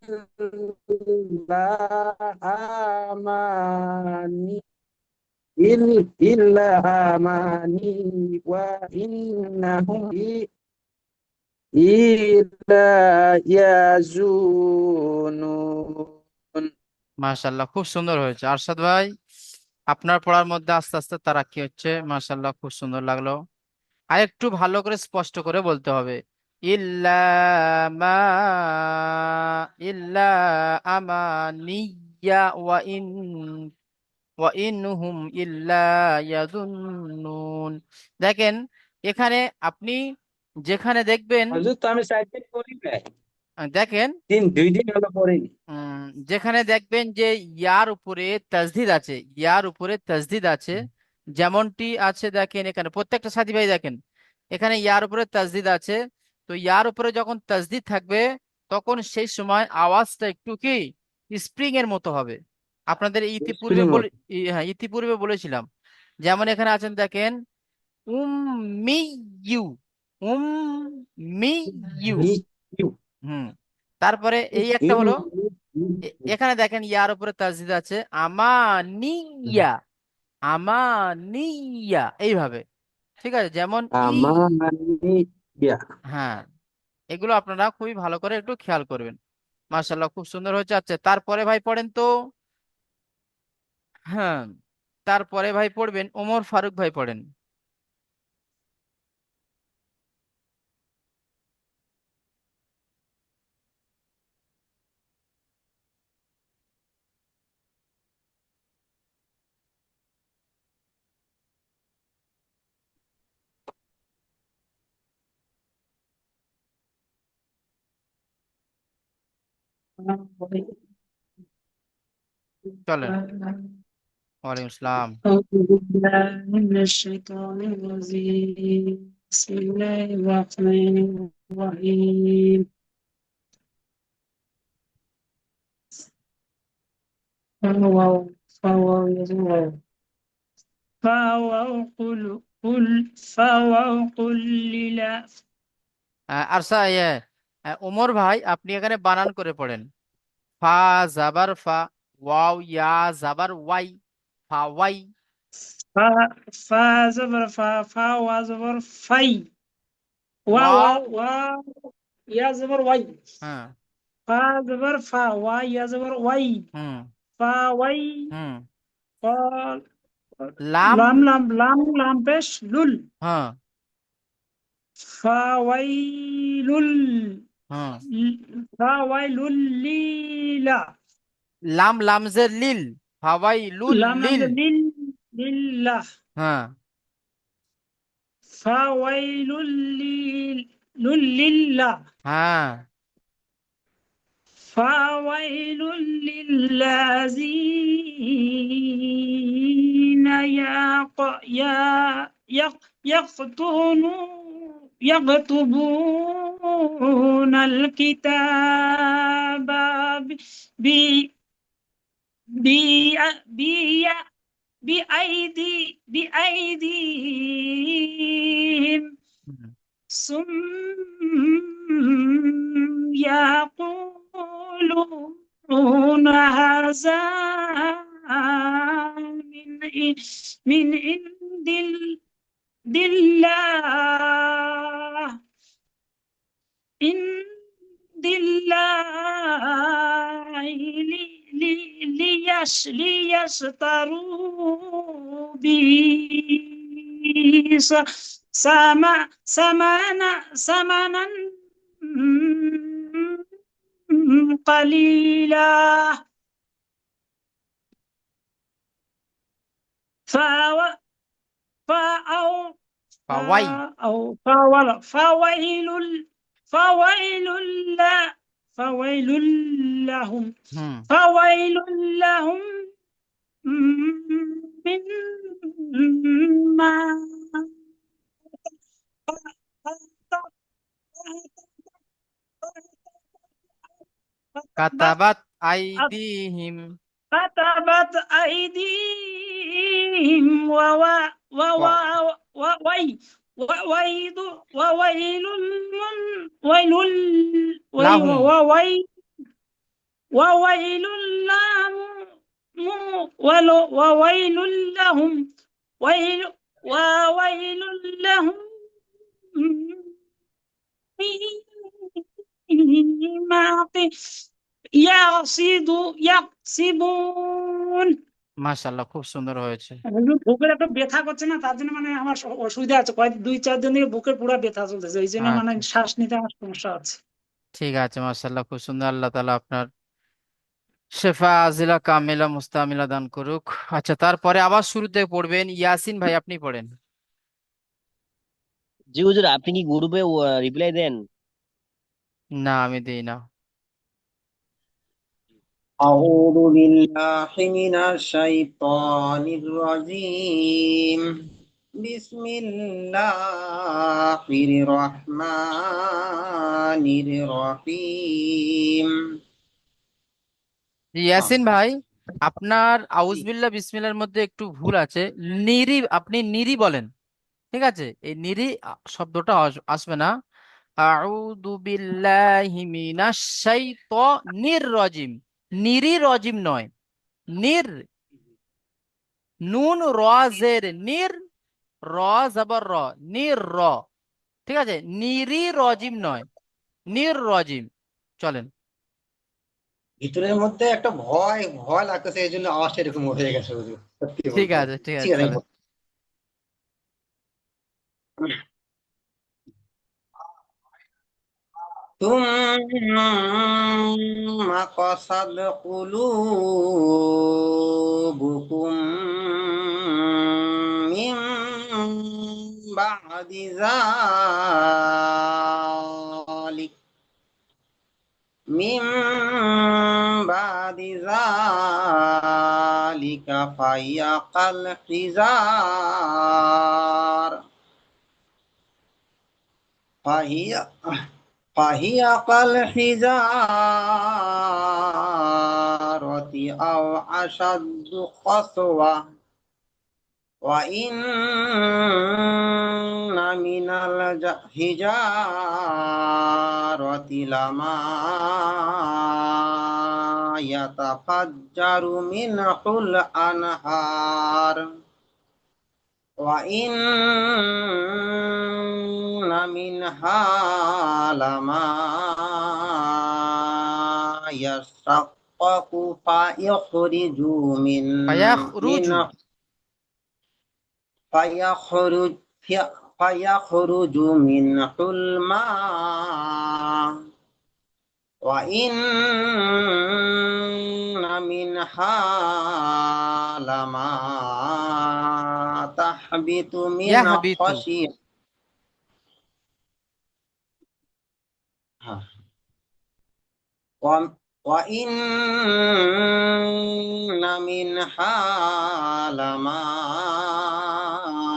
إلا أماني إن إلا أماني وإنهم إلا يزونون মাশাল্লাহ খুব সুন্দর হয়েছে আরশাদ ভাই আপনার পড়ার মধ্যে আস্তে আস্তে তারা কি হচ্ছে মাশাল্লাহ খুব সুন্দর লাগলো আর একটু ভালো করে স্পষ্ট করে বলতে হবে ইল্লা মা ইল্লা আমানিয়া ওয়া ইন ওয়া ইনহুম ইল্লা ইয়াযুন্নুন দেখেন এখানে আপনি যেখানে দেখবেন আমি পড়ি দেখেন দিন দুই দিন হলো পড়িনি যেখানে দেখবেন যে ইয়ার উপরে তাসদিদ আছে ইয়ার উপরে তাসদিদ আছে যেমনটি আছে দেখেন এখানে প্রত্যেকটা সাথী ভাই দেখেন এখানে ইয়ার উপরে তাসদিদ আছে তো ইয়ার উপরে যখন তাসদিদ থাকবে তখন সেই সময় আওয়াজটা একটু কি? স্প্রিং এর মতো হবে। আপনাদের ইতিপূর্বে বলে হ্যাঁ ইতিপূর্বে বলেছিলাম। যেমন এখানে আছেন দেখেন উম মি ইউ উম মি ইউ। হুম। তারপরে এই একটা হলো এখানে দেখেন ইয়ার উপরে তাসদিদ আছে আমানিয়া আমানিয়া এইভাবে। ঠিক আছে? যেমন হ্যাঁ। এগুলো আপনারা খুবই ভালো করে একটু খেয়াল করবেন। মার্শাল্লাহ খুব সুন্দর হয়েছে। আচ্ছা তারপরে ভাই পড়েন তো। হ্যাঁ তারপরে ভাই পড়বেন, ওমর ফারুক ভাই পড়েন। চলেন ওয়ালাইকুম আসসালাম أعوذ بالله من الشيطان الرجيم بسم الله الرحمن الرحيم فواو فواو يزواو فواو قل قل فواو قل لله আহ, আরসা ইয়ে আহ, হ্যাঁ, ওমর ভাই আপনি এখানে বানান করে পড়েন। ফা জাবার ফা ওয়াও ইয়া জাবার ওয়াই ফা ওয়াই। ফা ফা ফা ফা ওয়া ফাই। ওয়া ওয়া ওয়া ইয়া ওয়াই। হ্যাঁ। ফা জাবার ফা ওয়া ইয়া ওয়াই। হুম। ফা ওয়াই। হুম। লাম। লাম লাম লাম লাম পেশ লুল। হ্যাঁ। ফা ওয়াইলুল হ্যাঁ فويل ليلا লাম লামজের লিল ফাওয়াইলুল لام লিল لل لله হ্যাঁ فويل لل لله হ্যাঁ فويل للذين يق يا يق يقطون يكتبون الكتاب ب ب ب بأيدي بأيديهم. ثم يقولون هذا من من عند ال- الله ان الله ليش ليشتروا به سما سمانا سمانا قليلا. فأو فأو فاو فاو فاو فويل فويل لا فويل لهم. فويل لهم مما كتبت أيديهم. كتبت أيديهم. وويل وويل ويل. وويل وويل لهم وويل لهم ويل وويل لهم مما يقصد يقصبون মাশাল্লাহ খুব সুন্দর হয়েছে। হুজুর বুকের একটা ব্যথা করছে না তার জন্য মানে আমার অসুবিধা আছে। কয়েক দুই চার দিন থেকে বুকের পুরো ব্যথা চলতেছে এই জন্য মানে আচ্ছা। শ্বাস নিতে আমার সমস্যা আছে ঠিক আছে মাশাল্লাহ খুব সুন্দর। আল্লাহ তাআলা আপনার শেফা আজিলা কামিলা মুস্তামিলা দান করুক। আচ্ছা তারপরে আবার শুরুতে পড়বেন। ইয়াসিন ভাই আপনি পড়েন। জি হুজুর আপনি কি গ্রুপে রিপ্লাই দেন? না আমি দিই না। أعوذ بالله من الشيطان الرجيم بسم الله الرحمن الرحيم জি, ইয়াসিন ভাই আপনার আউজবিল্লাহ বিসমিল্লাহর মধ্যে একটু ভুল আছে নিরি আপনি নিরি বলেন ঠিক আছে এই নিরি আ, শব্দটা আস- আসবে না আউযু বিল্লাহি মিনাশ শাইতানির রাজিম নিরি রজিম নয়। নির নুন র জের নির র জবর র নির র। ঠিক আছে? নিরি রজিম নয়। নির রজিম চলেন। ভিতরের মধ্যে একটা ভয় ভয় লাগতেছে এই জন্য আওয়াজটা এরকম হয়ে গেছে ঠিক আছে ঠিক আছে ثم قصد قلوبكم من بعد ذلك من بعد ذلك فهي كالحجار فهي فهي كالحجارة أو أشد قسوة. وإن من الحجارة لما يتفجر منه الأنهار. وإن منها لما يشقق فيخرج من فيخرج. من فيخرج فيخرج منه الماء وإن منها لما تحبط من يهبط. خشية ها. و- وإن منها لما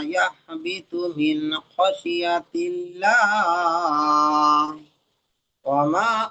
يحبط من خشية الله وما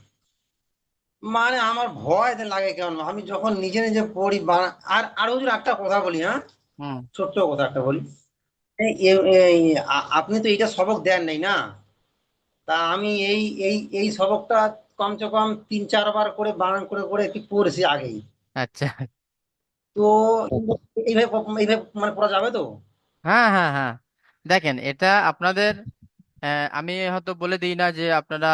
মানে আমার ভয় লাগে কেমন? আমি যখন নিজে নিজে পড়ি আর আর হুজুর একটা কথা বলি হ্যাঁ? ছোট্ট কথা একটা বলি। আপনি তো এইটা সবক দেন নাই না? তা আমি এই এই এই সবকটা কমসে কম তিন চারবার করে বানান করে করে একটু পড়েছি আগেই। আচ্ছা। তো এইভাবে এইভাবে মানে পড়া যাবে তো? হ্যাঁ হ্যাঁ হ্যাঁ। দেখেন এটা আপনাদের আমি হয়তো বলে দিই না যে আপনারা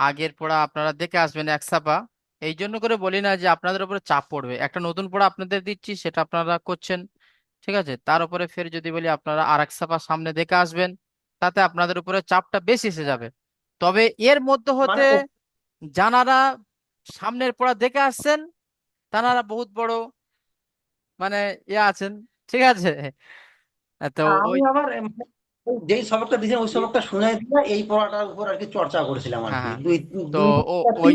আগের পড়া আপনারা দেখে আসবেন এক ছাপা। এই জন্য করে বলি না যে আপনাদের উপরে চাপ পড়বে। একটা নতুন পড়া আপনাদের দিচ্ছি সেটা আপনারা করছেন ঠিক আছে? তার উপরে ফের যদি বলি আপনারা আর এক ছাপা সামনে দেখে আসবেন তাতে আপনাদের উপরে চাপটা বেশি এসে যাবে। তবে এর মধ্যে হতে মানে ও- যারা সামনের পড়া দেখে আসছেন তানারা বহুত বড় মানে ইয়ে আছেন ঠিক আছে? তো আমি ওই আবার যেই সবকটা দিয়েছেন ওই সবকটা শুনে এই পড়াটার উপর আর কি চর্চা করেছিলাম আর হ্যাঁ কি। হ্যাঁ দুই তো ওই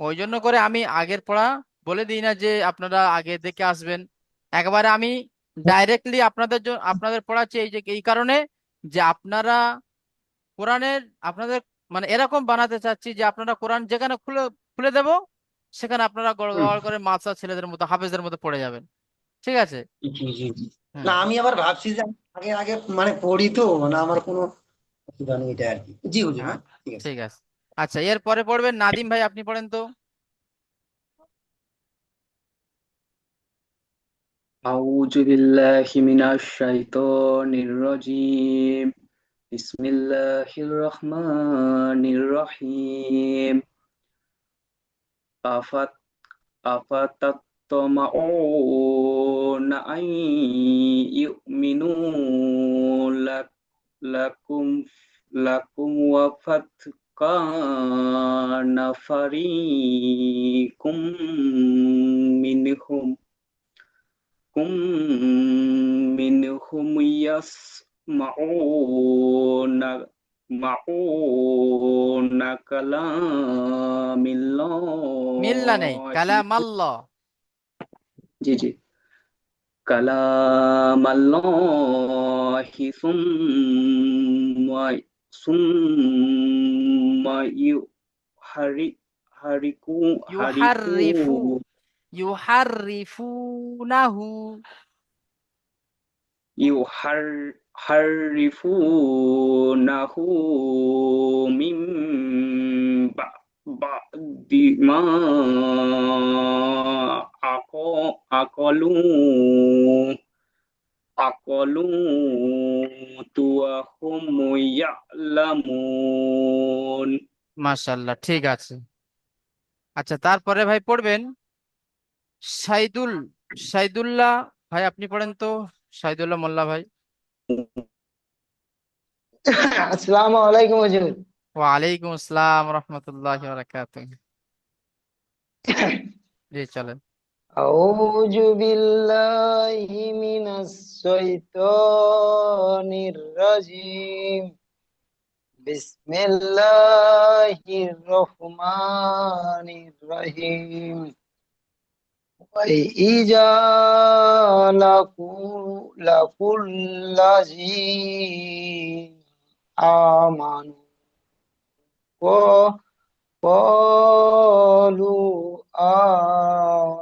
ওই জন্য করে আমি আগের পড়া বলে দিই না যে আপনারা আগে দেখে আসবেন। একবারে আমি ডাইরেক্টলি আপনাদের জন্য আপনাদের পড়াচ্ছি এই যে এই কারণে যে আপনারা কোরআনের আপনাদের মানে এরকম বানাতে চাচ্ছি যে আপনারা কোরআন যেখানে খুলে খুলে দেব সেখানে আপনারা গড়। করে মাদ্রাসা ছেলেদের মতো হাফেজদের মতো পড়ে যাবেন। ঠিক আছে জি জি জি হুম না আমি আবার ভাবছি যে আমি আগে আগে মানে পড়ি তো মানে আমার কোনো অসুবিধা নেই এটা আর কি জি হুজুর হ্যাঁ হ্যাঁ ঠিক আছে ঠিক আছে আচ্ছা এর পরে পড়বেন নাদিম ভাই আপনি পড়েন তো أعوذ بالله من الشيطان الرجيم بسم الله الرحمن الرحيم أفت أفتطمعون yatma'una an yu'minu lak, lakum lakum wa fat kana fariqum minhum kum minhum yasma'una ma'una kalamillah. Milla nahi kalamallah. জি জি كلام الله ثم ثم يحركو يحرفو يحرفونه يحرفونه من بعد ما عق- عقلوه عقلوه وهم يعلمون মাশাল্লাহ ঠিক আছে আচ্ছা তারপরে ভাই পড়বেন সাইদুল সাইদুল্লাহ ভাই আপনি পড়েন তো সাইদুল্লাহ মোল্লা ভাই আসসালামু আলাইকুম হুজুর ওয়ালাইকুম আসসালাম রহমতুল্লাহ বারাকাতুহ জি চলেন أعوذ بالله من الشيطان الرجيم بسم الله الرحمن الرحيم وإذا لكل الذين آمنوا قالوا آمنوا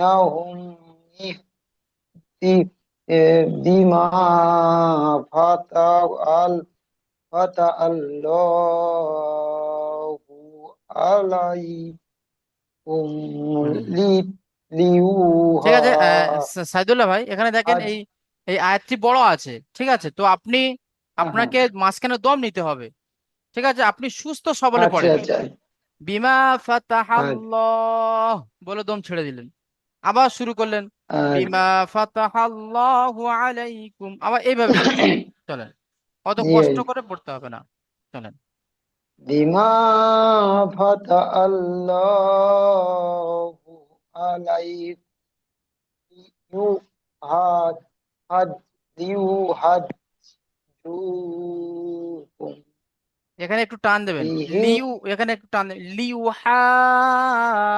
أتحدثونهم نهم بما فتح فتح الله عليكم লি- ঠিক আছে আহ, লিউহা সা- সাইদুল্লাহ ভাই এখানে দেখেন আজ এই এই আয়াতটি বড় আছে ঠিক আছে তো আপনি হ্যাঁ হ্যাঁ আপনাকে মাঝখানে দম নিতে হবে ঠিক আছে আপনি সুস্থ সবলে আচ্ছা পড়েন আচ্ছা বিমা আচ্ছা ফাতাহাল্লাহ বলে দম ছেড়ে দিলেন আবার শুরু করলেন বিমা ফাতাহাল্লাহু আলাইকুম আবার এইভাবে চলেন অত কষ্ট করে পড়তে হবে না। চলেন। বিমা আলাইকুম হাদ হাদ হাদ এখানে একটু টান দেবেন। লিউ এখানে একটু টান দেবেন। লিউ হ্যাঁ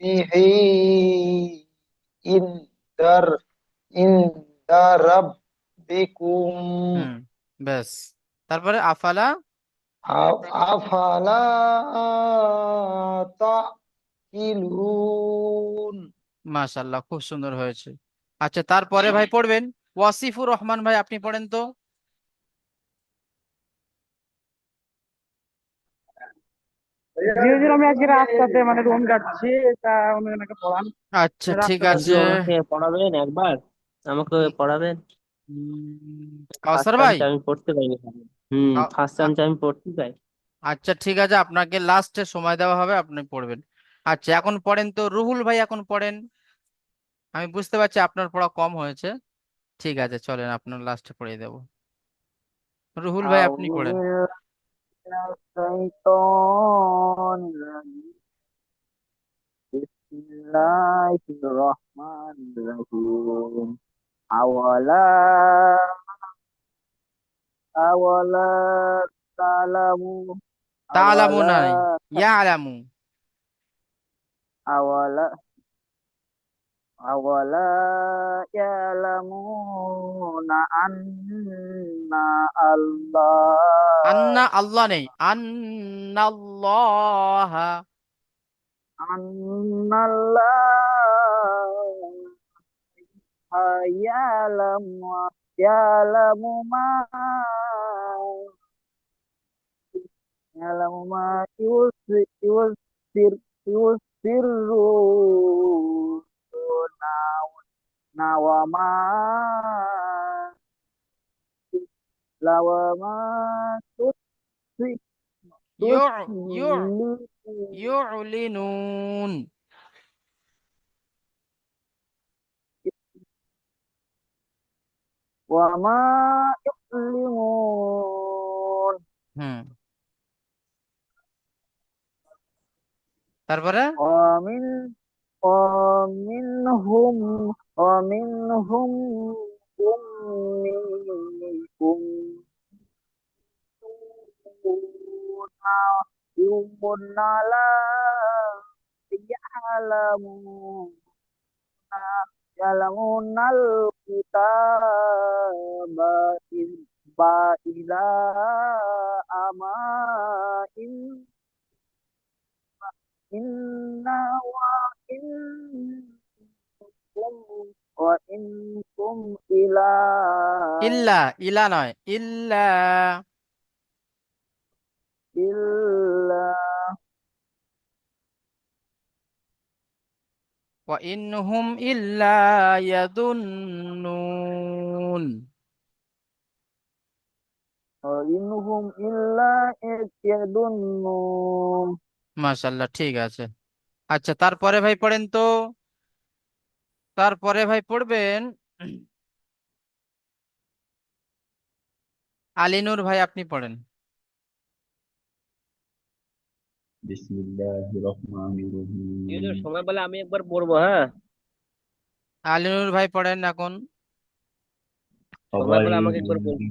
বিহি ইনদার ইনদা রাব্বিকুম হুম ব্যাস। তারপরে আফালা? আফালা তাকিলুন। মাশাল্লাহ খুব সুন্দর হয়েছে। আচ্ছা তারপরে ভাই পড়বেন। ওয়াসিফুর রহমান ভাই আপনি পড়েন তো? আচ্ছা ঠিক আছে। পড়াবেন একবার? আমাকে পড়াবেন? কাউসার ভাই? আমি পড়তে ফার্স্ট আমি পড়তে পারি আচ্ছা ঠিক আছে। আপনাকে লাস্টে সময় দেওয়া হবে আপনি পড়বেন। আচ্ছা এখন পড়েন তো। রুহুল ভাই এখন পড়েন। আমি বুঝতে পারছি আপনার পড়া কম হয়েছে। ঠিক আছে চলেন আপনার লাস্টে পড়িয়ে দেব। রুহুল ভাই আপনি পড়েন। syaitan Bismillahirrahmanirrahim. Awala Awala Ta'lamu Ta'lamu Ya'lamu. Awala ta awala ya'lamuna anna Allah. Anna Allah nih. Anna Allah. Anna Allah. Ya'lamu ya'lamu ma. Ya ya'lamu ma yusir yusir yusirru naun nawama lawama tutsi yu'linun wama yulinun hmm. তারপরে অমিন ومنهم ومنهم أميكم يؤمنون لا يعلمون يعلمون الكتاب إلى أما إن إن وإنكم وإنكم إلى ইল্লা ইলা নয় ইল্লা إلا وإنهم إلا يظنون وإنهم إلا يظنون মাশাল্লাহ ঠিক আছে আচ্ছা তারপরে ভাই পড়েন তো। তারপরে ভাই পড়বেন। আলিনুর ভাই আপনি পড়েন। বিসমিল্লাহির রহমানির সময় পেলে আমি একবার পড়ব হ্যাঁ? আলিনুর ভাই পড়েন এখন। সময় পেলে আমাকে একবার বলুন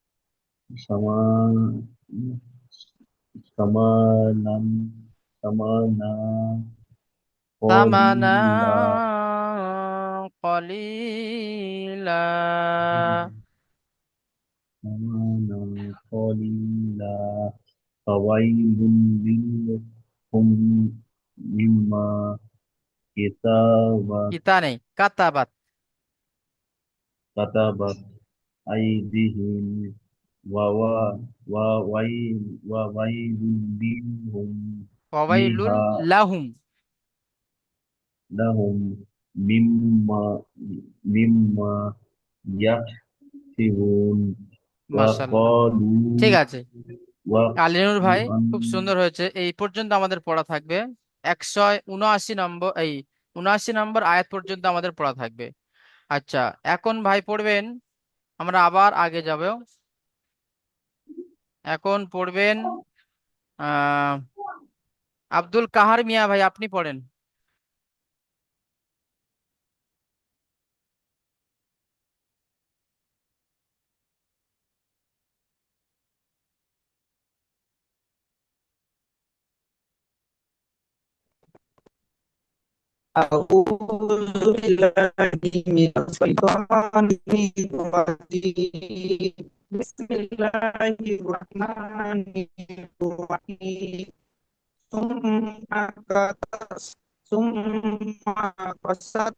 sama sama nam sama na sama na qalila sama na qalila fawailun lil hum mimma kita kita nih kata bat kata bat aidihim. وويل منهم ওয়াইলুল منها লাহুম لهم مما مما يكسبون মাশাআল্লাহ وقالوا ঠিক আছে আলিনুর ভাই খুব وأن সুন্দর হয়েছে এই পর্যন্ত আমাদের পড়া থাকবে একশো উনআশি নম্বর এই উনআশি নম্বর আয়াত পর্যন্ত আমাদের পড়া থাকবে আচ্ছা এখন ভাই পড়বেন আমরা আবার আগে যাব এখন পড়বেন আব্দুল কাহার মিয়া ভাই আপনি পড়েন। أعوذ بالله من الشيطان الرجيم بسم الله الرحمن الرحيم ثم قص ثم قصت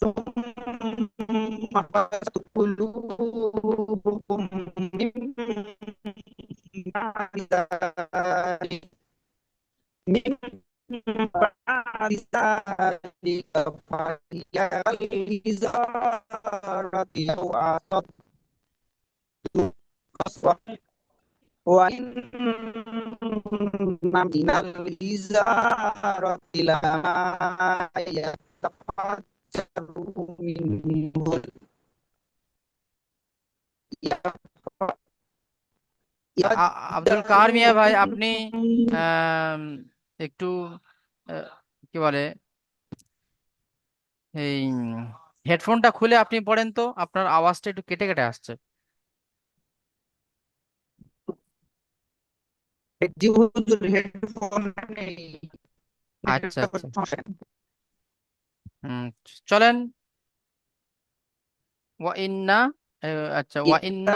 ثم قصت قلوبكم من بعد ذلك من بعد ذلك فليزارة أو أعطت وإن من الإزارة لا يتفجر منه अब्दुल कार मियाँ भाई अपनी একটু কি বলে, এই হেডফোনটা খুলে আপনি পড়েন তো, আপনার আওয়াজটা একটু কেটে কেটে আসছে। আচ্ছা আচ্ছা। হুম, চলেন। ওয়া ইন্না আচ্ছা ওয়া ইন্না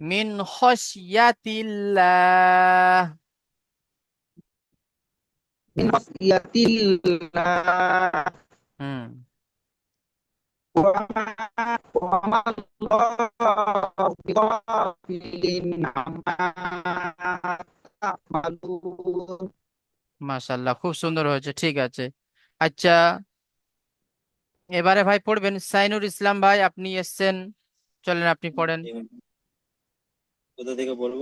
মিন মাসাল্লাহ খুব সুন্দর হয়েছে ঠিক আছে। আচ্ছা এবারে ভাই পড়বেন সাইনুর ইসলাম ভাই আপনি এসছেন। চলেন আপনি পড়েন। কোথা থেকে বলব?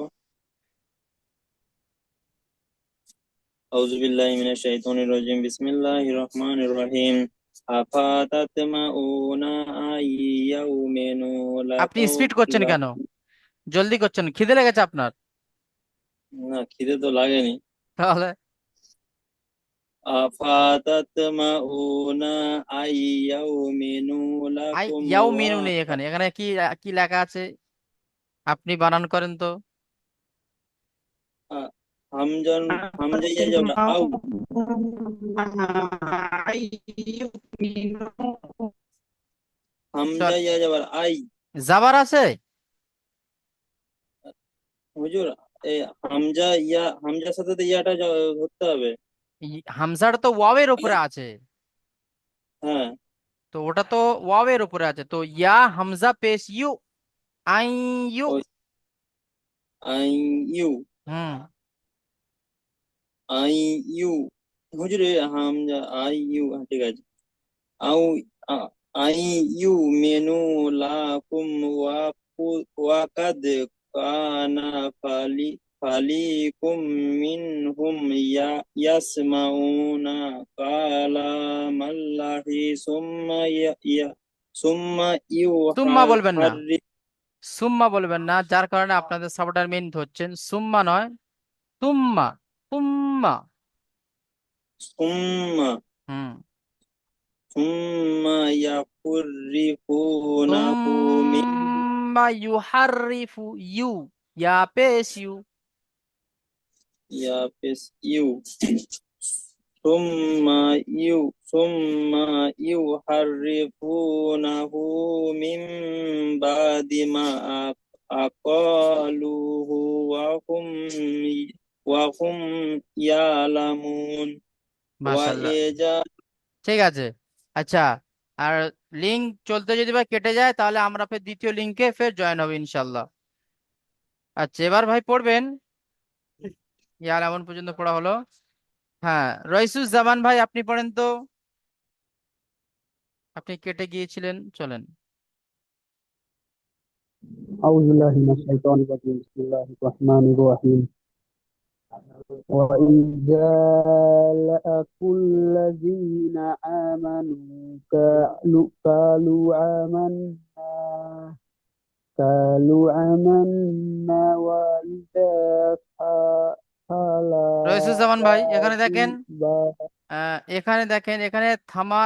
বিল্লাহি মিনাশ শাইতানির রাজিম। বিসমিল্লাহির রহমানির রহিম। আফাতাতমাউনা আইয়াউমিনু আপনি স্পিড করছেন কেন? জলদি করছেন। খিদে লেগেছে আপনার? না খিদে তো লাগেনি। তাহলে? আই লাকুম ইয়াও মেনু ওয়া নেই এখানে। এখানে কি কি লেখা আছে? আপনি বানান করেন তো। হামজান হামজা ইয়া আউ হামজা ইয়া যাবে আই। জাবার আছে? হুজুর এই হামজা ইয়া হামজার সাথে তো ইয়াটা ধরতে হবে। হামজাটা তো ওয়াওয়ের উপরে আছে। হ্যাঁ। তো ওটা তো ওয়াওয়ের উপরে আছে। তো ইয়া হামজা পেশ ইউ আই ইউ আই ইউ হুম আই ইউ হুজুর হামজা আই ইউ ঠিক আছে আউ আই ইউ মেনু লাকুম ওয়া কু- ওয়া কাদ কানা ফালি ফালিকুম মিনহুম ইয়া ইয়াসমাউনা কালামাল্লাহি সুম্মা ইয়া সুম্মা সুম্মা বলবেন না সুম্মা বলবেন না যার কারণে আপনাদের সাবটার মেন ধরছেন। সুম্মা নয় তুম্মা তুম্মা। সুম্মা। হুম। সুম্মা ইয়াকুররিফুনাহু মিন তুম্মা ইউহাররিফু ইউ ইয়া পেশ ইউ। ইয়া পেস ইউ। বাদি মা আকালুহু ওয়া হুম ওয়া হুম ইয়ালামুন ওয়া মাশাআল্লাহ। এজা ঠিক আছে। আচ্ছা আর লিঙ্ক চলতে যদি বা কেটে যায় তাহলে আমরা ফের দ্বিতীয় লিঙ্কে ফের জয়েন হবে ইনশাল্লাহ আচ্ছা এবার ভাই পড়বেন। ইয়ার এমন পর্যন্ত পড়া হলো। হ্যাঁ রইসুস জামান ভাই আপনি পড়েন তো আপনি কেটে গিয়েছিলেন চলেন أعوذ بالله من الشيطان الرجيم بسم الله الرحمن الرحيم وإذا لقوا الذين آمنوا قالوا قالوا آمنا قالوا آمنا وإذا خلا রইসুজ্জামান ভাই এখানে দেখেন এখানে দেখেন এখানে থামার